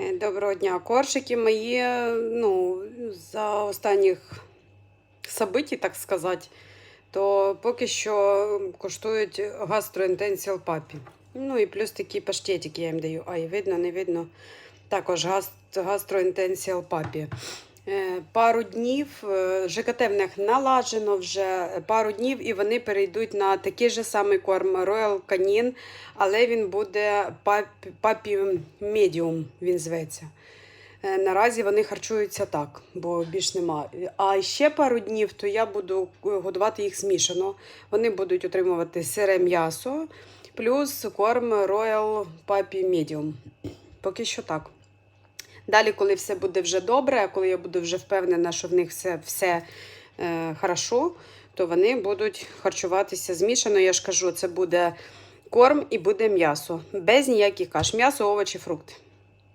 Е, Доброго дня, коршики мої. Ну, за останніх событий, так сказати, то поки що коштують гастроінтенсіал папі. Ну і плюс такі паштетики я їм даю. Ай, видно, не видно. Також гастроінтенсіал папі. Е, Пару днів е, ЖКТ в них налажено вже пару днів, і вони перейдуть на такий же самий корм Royal Canin, але він буде папі, медіум, він зветься. Е, Наразі вони харчуються так, бо більш нема. А ще пару днів, то я буду е, годувати їх змішано. Вони будуть отримувати сире м'ясо, плюс корм Royal Papi Medium. Поки що так. Далі, коли все буде вже добре, коли я буду вже впевнена, що в них все, все е, хорошо, то вони будуть харчуватися змішано. Я ж кажу, це буде корм і буде м'ясо. Без ніяких каш. М'ясо, овочі, фрукти.